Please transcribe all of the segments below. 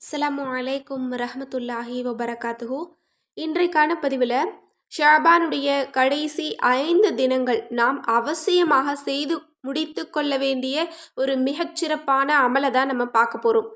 அஸ்லாம் அலைக்கும் ரஹமத்துல்லாஹி வபரகாத்துஹு. இன்றைக்கான பதிவில் ஷாபானுடைய கடைசி ஐந்து தினங்கள் நாம் அவசியமாக செய்து முடித்து கொள்ள வேண்டிய ஒரு மிகச்சிறப்பான அமலை தான் நம்ம பார்க்க போகிறோம்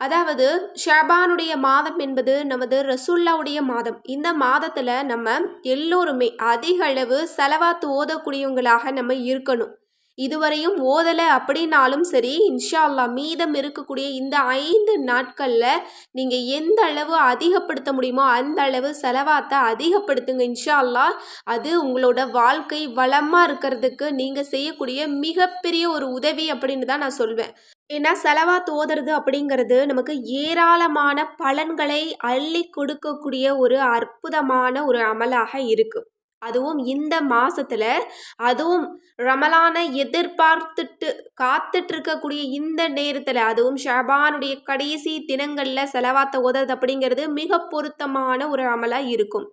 அதாவது ஷாபானுடைய மாதம் என்பது நமது ரசுல்லாவுடைய மாதம். இந்த மாதத்தில் நம்ம எல்லோருமே அதிக அளவு செலவாத்து ஓதக்கூடியவங்களாக நம்ம இருக்கணும். இதுவரையும் ஓதலை அப்படின்னாலும் சரி இன்ஷா அல்லாஹ் மீதம் இருக்கக்கூடிய இந்த ஐந்து நாட்களில் நீங்கள் எந்த அளவு அதிகப்படுத்த முடியுமோ அந்த அளவு செலவாத்தை அதிகப்படுத்துங்க இன்ஷா அல்லாஹ் அது உங்களோட வாழ்க்கை வளமாக இருக்கிறதுக்கு நீங்கள் செய்யக்கூடிய மிகப்பெரிய ஒரு உதவி அப்படின்னு தான் நான் சொல்வேன். ஏன்னா செலவாத்து ஓதுறது அப்படிங்கிறது நமக்கு ஏராளமான பலன்களை அள்ளி கொடுக்கக்கூடிய ஒரு அற்புதமான ஒரு அமலாக இருக்குது அதுவும் இந்த மாசத்துல அதுவும் ரமலானை எதிர்பார்த்துட்டு காத்துட்டு இருக்கக்கூடிய இந்த நேரத்தில் அதுவும் ஷபானுடைய கடைசி தினங்களில் செலவாத்த உதவுது அப்படிங்கிறது மிக பொருத்தமான ஒரு அமலாக இருக்கும்.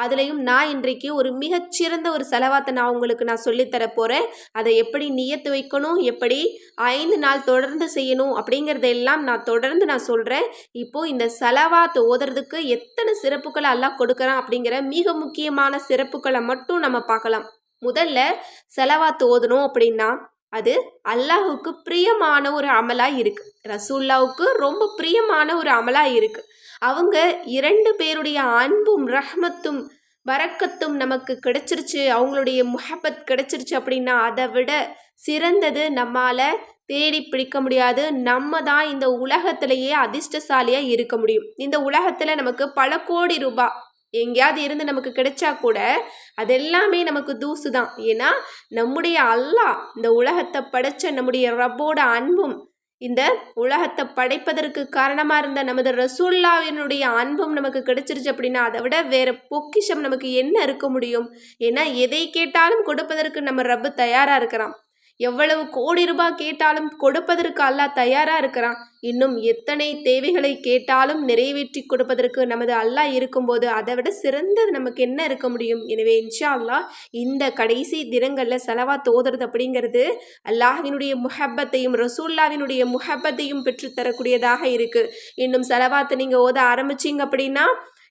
அதுலேயும் நான் இன்றைக்கு ஒரு மிகச்சிறந்த ஒரு செலவாத்தை நான் உங்களுக்கு நான் சொல்லித்தர போகிறேன் அதை எப்படி நியத்து வைக்கணும் எப்படி ஐந்து நாள் தொடர்ந்து செய்யணும் அப்படிங்கிறதெல்லாம் நான் தொடர்ந்து நான் சொல்கிறேன் இப்போது இந்த செலவாத்தை ஓதுறதுக்கு எத்தனை சிறப்புகளை எல்லாம் கொடுக்குறான் அப்படிங்கிற மிக முக்கியமான சிறப்புகளை மட்டும் நம்ம பார்க்கலாம். முதல்ல செலவாத்து ஓதணும் அப்படின்னா அது அல்லாஹுக்கு பிரியமான ஒரு அமலாக இருக்குது ரசூல்லாவுக்கு ரொம்ப பிரியமான ஒரு அமலாக இருக்குது அவங்க இரண்டு பேருடைய அன்பும் ரஹ்மத்தும் வரக்கத்தும் நமக்கு கிடைச்சிருச்சு. அவங்களுடைய முஹப்பத் கிடைச்சிருச்சு அப்படின்னா அதை விட சிறந்தது நம்மால் தேடி பிடிக்க முடியாது. நம்ம தான் இந்த உலகத்திலேயே அதிர்ஷ்டசாலியாக இருக்க முடியும். இந்த உலகத்தில் நமக்கு பல கோடி ரூபாய் எங்கேயாவது இருந்து நமக்கு கிடைச்சா கூட அதெல்லாமே நமக்கு தூசு தான். ஏன்னா நம்முடைய அல்லாஹ் இந்த உலகத்தை படைச்ச நம்முடைய ரப்போட அன்பும் இந்த உலகத்தை படைப்பதற்கு காரணமாக இருந்த நமது ரசூல்லாவினுடைய அன்பும் நமக்கு கிடைச்சிருச்சு அப்படின்னா அதை விட வேறு பொக்கிஷம் நமக்கு என்ன இருக்க முடியும்? ஏன்னா எதை கேட்டாலும் கொடுப்பதற்கு நம்ம ரப்பு தயாராக இருக்கிறான். எவ்வளவு கோடி ரூபாய் கேட்டாலும் கொடுப்பதற்கு அல்லாஹ் தயாராக இருக்கிறான். இன்னும் எத்தனை தேவைகளை கேட்டாலும் நிறைவேற்றி கொடுப்பதற்கு நமது அல்லாஹ் இருக்கும்போது அதை விட சிறந்தது நமக்கு என்ன இருக்க முடியும்? எனவே இன்ஷா அல்லாஹ் இந்த கடைசி தினங்களில் செலவா தோதுறது அப்படிங்கிறது அல்லாஹினுடைய முஹப்பத்தையும் ரசூல்லாவினுடைய முஹப்பத்தையும் பெற்றுத்தரக்கூடியதாக இருக்குது இன்னும் செலவாத்தை நீங்கள் ஓத ஆரம்பிச்சிங்க அப்படின்னா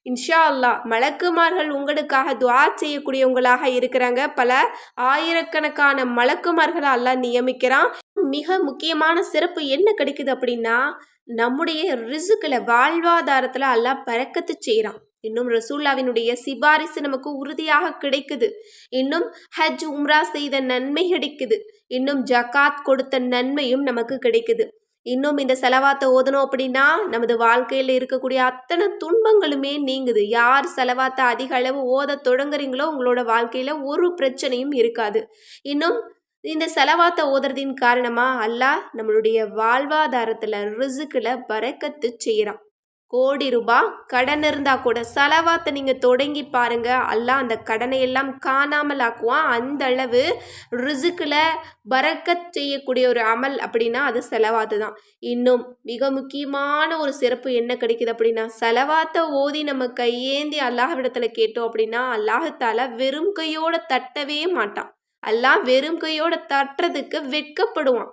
இன்ஷா அல்லா மலக்குமார்கள் உங்களுக்காக துவா செய்யக்கூடியவங்களாக இருக்கிறாங்க. பல ஆயிரக்கணக்கான மலக்குமார்களை அல்லா நியமிக்கிறான். மிக முக்கியமான சிறப்பு என்ன கிடைக்குது அப்படின்னா நம்முடைய ரிசுக்கில் வாழ்வாதாரத்தில் அல்லா பறக்கத்து செய்கிறான் இன்னும் ரசூல்லாவினுடைய சிபாரிசு நமக்கு உறுதியாக கிடைக்குது. இன்னும் ஹஜ் உம்ரா செய்த நன்மை கிடைக்குது. இன்னும் ஜக்காத் கொடுத்த நன்மையும் நமக்கு கிடைக்குது. இன்னும் இந்த செலவாத்தை ஓதணும் அப்படின்னா நமது வாழ்க்கையில் இருக்கக்கூடிய அத்தனை துன்பங்களுமே நீங்குது. யார் செலவாத்தை அதிக அளவு ஓத தொடங்குறீங்களோ உங்களோட வாழ்க்கையில் ஒரு பிரச்சனையும் இருக்காது. இன்னும் இந்த செலவாத்தை ஓதுறதின் காரணமாக அல்லாஹ் நம்மளுடைய வாழ்வாதாரத்தில் ரிசுக்கில் பறக்கத்து செய்கிறான் கோடி ரூபாய் கடன் இருந்தால் கூட செலவாத்தை நீங்கள் தொடங்கி பாருங்கள் அல்லாஹ் அந்த கடனை எல்லாம் காணாமல் ஆக்குவான் அந்த அளவு ரிசுக்கில் பறக்கத் செய்யக்கூடிய ஒரு அமல் அப்படின்னா அது செலவாத்து தான் இன்னும் மிக முக்கியமான ஒரு சிறப்பு என்ன கிடைக்குது அப்படின்னா செலவாத்தை ஓதி நம்ம கையேந்தி அல்லாஹ்விடத்தில் கேட்டோம் அப்படின்னா அல்லாஹத்தால வெறும் கையோட தட்டவே மாட்டான். அல்லாஹ் வெறும் கையோட தட்டுறதுக்கு வெட்கப்படுவான்.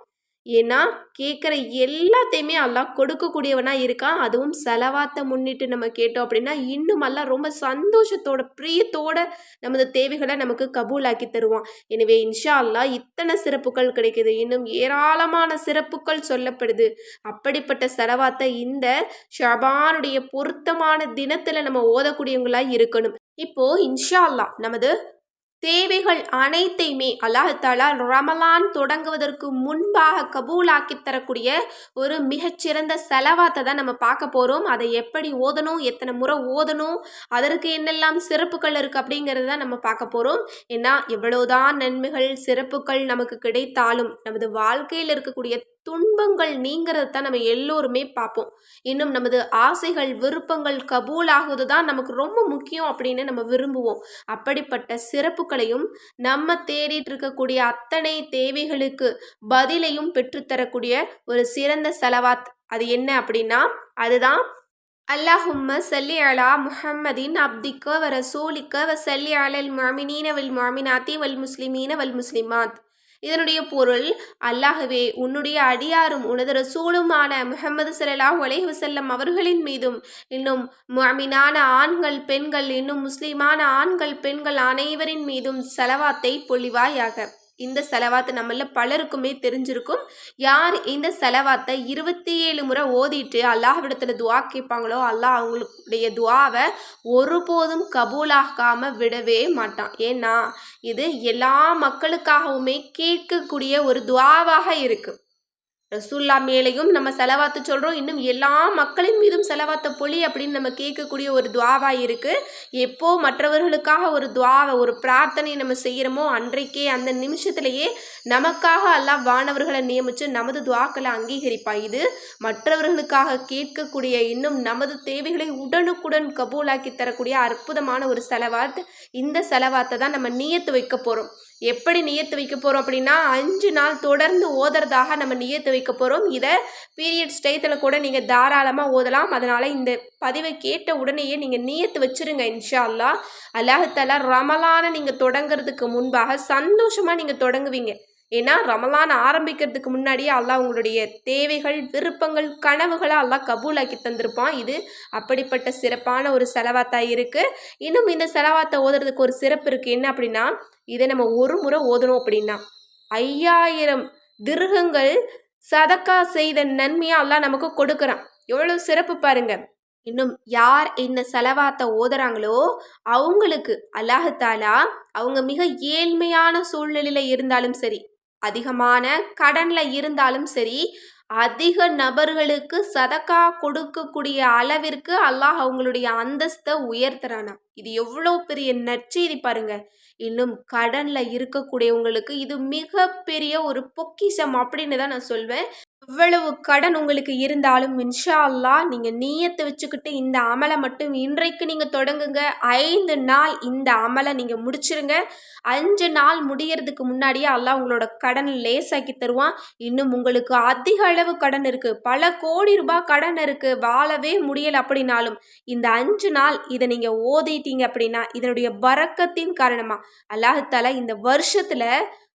ஏன்னா கேட்குற எல்லாத்தையுமே அல்லாஹ் கொடுக்கக்கூடியவனாக இருக்கான். அதுவும் செலவாத்தை முன்னிட்டு நம்ம கேட்டோம் அப்படின்னா இன்னும் எல்லாம் ரொம்ப சந்தோஷத்தோட பிரியத்தோட நமது தேவைகளை நமக்கு கபூலாக்கி தருவான். எனவே இன்ஷா அல்லா இத்தனை சிறப்புகள் கிடைக்குது. இன்னும் ஏராளமான சிறப்புகள் சொல்லப்படுது. அப்படிப்பட்ட செலவாத்தை இந்த ஷபானுடைய பொருத்தமான தினத்தில் நம்ம ஓதக்கூடியவங்களாக இருக்கணும். இப்போது இன்ஷா அல்லா நமது தேவைகள் அனைத்தையுமே அல்லாஹாலா ரமலான் தொடங்குவதற்கு முன்பாக கபூலாக்கி தரக்கூடிய ஒரு மிகச்சிறந்த செலவாத்தை தான் நம்ம பார்க்க போகிறோம் அதை எப்படி ஓதணும் எத்தனை முறை ஓதணும் அதற்கு என்னெல்லாம் சிறப்புகள் இருக்குது அப்படிங்கிறது தான் நம்ம பார்க்க போகிறோம் ஏன்னா எவ்வளோதான் நன்மைகள் சிறப்புகள் நமக்கு கிடைத்தாலும் நமது வாழ்க்கையில் இருக்கக்கூடிய துன்பங்கள் நீங்கிறது தான் நம்ம எல்லோருமே பார்ப்போம். இன்னும் நமது ஆசைகள் விருப்பங்கள் கபூல் ஆகுது தான் நமக்கு ரொம்ப முக்கியம் அப்படின்னு நம்ம விரும்புவோம். அப்படிப்பட்ட சிறப்புகளையும் நம்ம தேடிட்டு இருக்கக்கூடிய அத்தனை தேவைகளுக்கு பதிலையும் பெற்றுத்தரக்கூடிய ஒரு சிறந்த செலவாத் அது என்ன அப்படின்னா அதுதான் அல்லாஹும்ம சல்லி அலா முஹம்மதின் அப்திக்க வ ரசூலிக்க வ சல்லி அலல் மாமினீன வல் மாமினாத்தி வல் முஸ்லிமீன வல் முஸ்லிமாத். இதனுடைய பொருள் அல்லாகவே உன்னுடைய அடியாரும் உனது ரசூலுமான முஹம்மது ஸல்லல்லாஹு அலைஹி செல்லம் அவர்களின் மீதும் இன்னும் முஅமினான ஆண்கள் பெண்கள் இன்னும் முஸ்லிமான ஆண்கள் பெண்கள் அனைவரின் மீதும் செலவாத்தை பொழிவாயாக. இந்த செலவாத்து நம்மள பலருக்குமே தெரிஞ்சிருக்கும். யார் இந்த செலவாத்தை இருபத்தி ஏழு முறை ஓதிட்டு அல்லாஹ்விடத்துல துவா கேட்பாங்களோ அல்லாஹ் அவங்களுடைய துவாவை ஒருபோதும் கபூலாகாம விடவே மாட்டான். ஏன்னா இது எல்லா மக்களுக்காகவுமே கேட்கக்கூடிய ஒரு துவாவாக இருக்கு. ரசூல்லா மேலேயும் நம்ம செலவாத்து சொல்கிறோம் இன்னும் எல்லா மக்களின் மீதும் செலவாத்த பொழி அப்படின்னு நம்ம கேட்கக்கூடிய ஒரு துவாவா இருக்குது எப்போ மற்றவர்களுக்காக ஒரு துவாவை ஒரு பிரார்த்தனை நம்ம செய்கிறோமோ அன்றைக்கே அந்த நிமிஷத்துலேயே நமக்காக அல்லாஹ் வானவர்களை நியமித்து நமது துவாக்களை அங்கீகரிப்பான். இது மற்றவர்களுக்காக கேட்கக்கூடிய இன்னும் நமது தேவைகளை உடனுக்குடன் கபூலாக்கி தரக்கூடிய அற்புதமான ஒரு செலவாத். இந்த செலவாத்தை தான் நம்ம நியத்து வைக்க போகிறோம் எப்படி நியத்து வைக்க போகிறோம் அப்படின்னா அஞ்சு நாள் தொடர்ந்து ஓதுறதாக நம்ம நியத்து வைக்க போகிறோம் இதை பீரியட்ஸ் டயத்தில் கூட நீங்கள் தாராளமாக ஓதலாம். அதனால் இந்த பதிவை கேட்ட உடனேயே நீங்கள் நியத்து வச்சுருங்க இன்ஷா அல்லா அல்லாஹாலா ரமலான நீங்கள் தொடங்குறதுக்கு முன்பாக சந்தோஷமாக நீங்கள் தொடங்குவீங்க. ஏன்னா ரமலான் ஆரம்பிக்கிறதுக்கு முன்னாடியே அல்லாஹ் உங்களுடைய தேவைகள் விருப்பங்கள் கனவுகளை அல்லாஹ் கபூலாக்கி தந்திருப்பான். இது அப்படிப்பட்ட சிறப்பான ஒரு செலவாத்தாக இருக்குது இன்னும் இந்த செலவாத்தை ஓதுறதுக்கு ஒரு சிறப்பு இருக்குது என்ன அப்படின்னா இதை நம்ம ஒரு முறை ஓதணும் அப்படின்னா ஐயாயிரம் திருகங்கள் சதக்கா செய்த நன்மையாக எல்லாம் நமக்கு கொடுக்குறான். எவ்வளோ சிறப்பு பாருங்க. இன்னும் யார் இந்த செலவாத்தை ஓதுறாங்களோ அவங்களுக்கு அல்லாஹாலா அவங்க மிக ஏழ்மையான சூழ்நிலையில் இருந்தாலும் சரி அதிகமான கடனில் இருந்தாலும் சரி அதிக நபர்களுக்கு சதக்கா கொடுக்கக்கூடிய அளவிற்கு அல்லாஹ் அவங்களுடைய அந்தஸ்தை உயர்த்துறானா இது எவ்வளோ பெரிய நற்செய்தி பாருங்க. இன்னும் கடனில் இருக்கக்கூடியவங்களுக்கு இது மிகப்பெரிய ஒரு பொக்கிஷம் அப்படின்னு தான் நான் சொல்வேன். எவ்வளவு கடன் உங்களுக்கு இருந்தாலும் இன்ஷா அல்லா நீங்கள் நீயத்தை வச்சுக்கிட்டு இந்த அமலை மட்டும் இன்றைக்கு நீங்கள் தொடங்குங்க. ஐந்து நாள் இந்த அமலை நீங்கள் முடிச்சிருங்க. அஞ்சு நாள் முடியறதுக்கு முன்னாடியே அல்லாஹ் உங்களோட கடன் லேசாக்கி தருவான். இன்னும் உங்களுக்கு அதிக அளவு கடன் இருக்குது பல கோடி ரூபாய் கடன் இருக்குது வாழவே முடியலை அப்படின்னாலும் இந்த அஞ்சு நாள் இதை நீங்கள் ஓதிட்டீங்க அப்படின்னா இதனுடைய பறக்கத்தின் காரணமாக அல்லாஹால இந்த வருஷத்தில்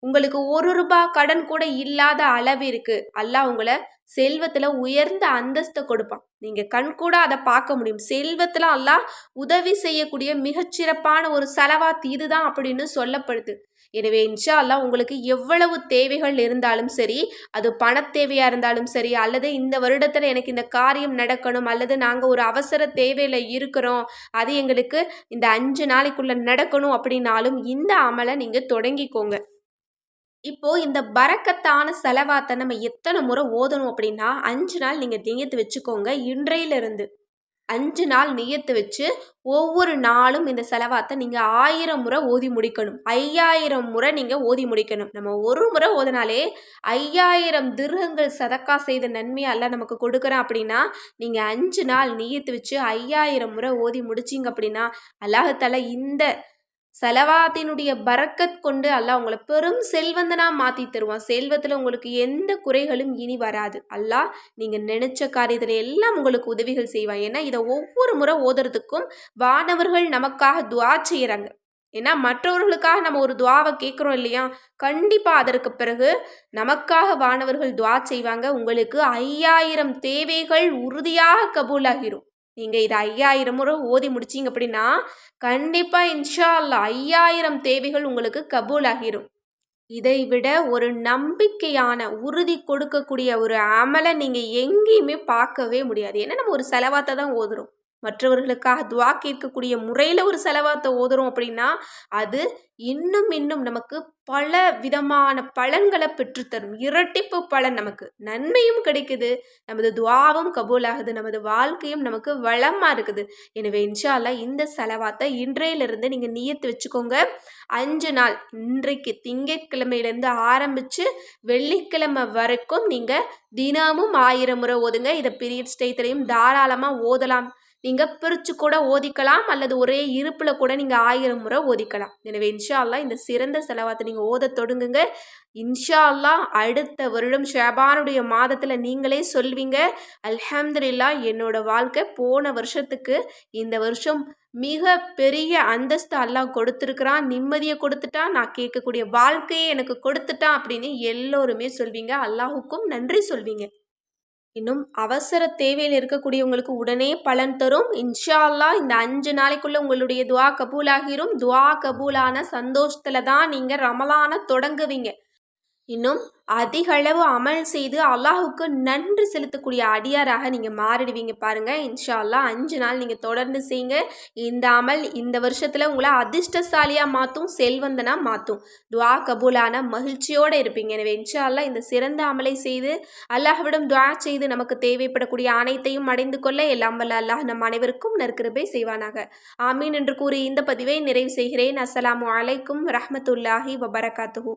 உங்களுக்கு ஒரு ரூபாய் கடன் கூட இல்லாத அளவிற்கு அல்லாஹ் உங்களை செல்வத்தில் உயர்ந்த அந்தஸ்தை கொடுப்பான். நீங்கள் கண் கூட அதை பார்க்க முடியும். செல்வத்தில் அல்லாஹ் உதவி செய்யக்கூடிய மிகச்சிறப்பான ஒரு செலவாத் இதுதான் அப்படின்னு சொல்லப்படுது. எனவே இன்ஷா அல்லா உங்களுக்கு எவ்வளவு தேவைகள் இருந்தாலும் சரி அது பண தேவையாக இருந்தாலும் சரி அல்லது இந்த வருடத்தில் எனக்கு இந்த காரியம் நடக்கணும் அல்லது நாங்கள் ஒரு அவசர தேவையில் இருக்கிறோம் அது எங்களுக்கு இந்த அஞ்சு நாளைக்குள்ளே நடக்கணும் அப்படின்னாலும் இந்த அமலை நீங்கள் தொடங்கிக்கோங்க. இப்போ இந்த பறக்கத்தான செலவாத்தை நம்ம எத்தனை முறை ஓதணும் அப்படின்னா அஞ்சு நாள் நீங்கள் திங்கத்து வச்சுக்கோங்க இன்றையிலிருந்து. அஞ்சு நாள் நியத்து வச்சு ஒவ்வொரு நாளும் இந்த செலவாத்தை நீங்கள் ஆயிரம் முறை ஓதி முடிக்கணும். ஐயாயிரம் முறை நீங்கள் ஓதி முடிக்கணும். நம்ம ஒரு முறை ஓதினாலே ஐயாயிரம் திருகங்கள் சதக்கா செய்த நன்மையல்ல நமக்கு கொடுக்குறேன் அப்படின்னா நீங்கள் அஞ்சு நாள் நியத்து வச்சு ஐயாயிரம் முறை ஓதி முடிச்சிங்க அப்படின்னா அல்லாஹத்தால இந்த செலவாத்தினுடைய பறக்கத் கொண்டு அல்லாஹ் உங்களை பெரும் செல்வந்தனாக மாற்றி தருவான். செல்வத்தில் உங்களுக்கு எந்த குறைகளும் இனி வராது. அல்லாஹ் நீங்கள் நினச்ச காரியத்தில் எல்லாம் உங்களுக்கு உதவிகள் செய்வான். ஏன்னா இதை ஒவ்வொரு முறை ஓதுறதுக்கும் வானவர்கள் நமக்காக துவா செய்கிறாங்க ஏன்னா மற்றவர்களுக்காக நம்ம ஒரு துவாவை கேட்குறோம் இல்லையா? கண்டிப்பாக அதற்கு பிறகு நமக்காக வானவர்கள் துவா செய்வாங்க. உங்களுக்கு ஐயாயிரம் தேவைகள் உறுதியாக கபூலாகிரும். நீங்கள் இதை ஐயாயிரம் முறை ஓதி முடிச்சிங்க அப்படின்னா கண்டிப்பாக இன்ஷா அல்லா ஐயாயிரம் தேவைகள் உங்களுக்கு கபூல் ஆகிரும் இதை விட ஒரு நம்பிக்கையான உறுதி கொடுக்கக்கூடிய ஒரு அமலை நீங்கள் எங்கேயுமே பார்க்கவே முடியாது. ஏன்னா நம்ம ஒரு செலவாத்தை தான் ஓதுறோம். மற்றவர்களுக்காக துவா கேட்கக்கூடிய முறையில் ஒரு செலவாத்தை ஓதுறோம் அப்படின்னா அது இன்னும் இன்னும் நமக்கு பல விதமான பலன்களை பெற்றுத்தரும். இரட்டிப்பு பலன் நமக்கு. நன்மையும் கிடைக்குது. நமது துவாவும் கபூலாகுது. நமது வாழ்க்கையும் நமக்கு வளமாக இருக்குது. எனவே இன்ஷால்லா இந்த செலவாத்தை இன்றையிலிருந்து நீங்கள் நியத்து வச்சுக்கோங்க. அஞ்சு நாள் இன்றைக்கு திங்கட்கிழமையிலேருந்து ஆரம்பித்து வெள்ளிக்கிழமை வரைக்கும் நீங்கள் தினமும் ஆயிரம் முறை ஓதுங்க. இதை பீரியட்ஸ் டயத்துலையும் தாராளமாக ஓதலாம். நீங்கள் பிரித்து கூட ஓதிக்கலாம் அல்லது ஒரே இருப்பில் கூட நீங்கள் ஆயிரம் முறை ஓதிக்கலாம். எனவே இன்ஷா அல்லா இந்த சிறந்த செலவாத்தை நீங்கள் ஓத தொடங்குங்க. இன்ஷா அல்லா அடுத்த வருடம் ஷபானுடைய மாதத்தில் நீங்களே சொல்வீங்க அல்ஹம்துல்லா என்னோட வாழ்க்கை போன வருஷத்துக்கு இந்த வருஷம் மிக பெரிய அந்தஸ்து அல்லாஹ் கொடுத்துருக்குறான் நிம்மதியை கொடுத்துட்டான் நான் கேட்கக்கூடிய வாழ்க்கையை எனக்கு கொடுத்துட்டான் அப்படின்னு எல்லோருமே சொல்வீங்க. அல்லாஹுக்கும் நன்றி சொல்வீங்க. இன்னும் அவசர தேவையில் இருக்கக்கூடியவங்களுக்கு உடனே பலன் தரும். இன்ஷா அல்லாஹ் இந்த அஞ்சு நாளைக்குள்ள உங்களுடைய துவா கபூலாகிரும். துவா கபூலான சந்தோஷத்துல தான் நீங்க ரமலான தொடங்குவீங்க. இன்னும் அதிகளவு அமல் செய்து அல்லாஹுக்கு நன்றி செலுத்தக்கூடிய அடியாராக நீங்கள் மாறிடுவீங்க பாருங்கள் இன்ஷா அல்லாஹ் அஞ்சு நாள் நீங்கள் தொடர்ந்து செய்யுங்க. இந்த அமல் இந்த வருஷத்தில் உங்களை அதிர்ஷ்டசாலியாக மாற்றும் செல்வந்தனாக மாற்றும் துவா கபூலான மகிழ்ச்சியோடு இருப்பீங்க. எனவே இன்ஷா அல்லாஹ் இந்த சிறந்த அமலை செய்து அல்லாஹ்விடம் துவா செய்து நமக்கு தேவைப்படக்கூடிய அனைத்தையும் அடைந்து கொள்ள எல்லாம் வல்ல அல்லாஹ் நம் அனைவருக்கும் நற்கிருபை செய்வானாக. ஆமீன் என்று கூறி இந்த பதிவை நிறைவு செய்கிறேன். அஸ்லாம் அலைக்கும் ரஹ்மத்துல்லாஹி வபரகாத்துஹூ.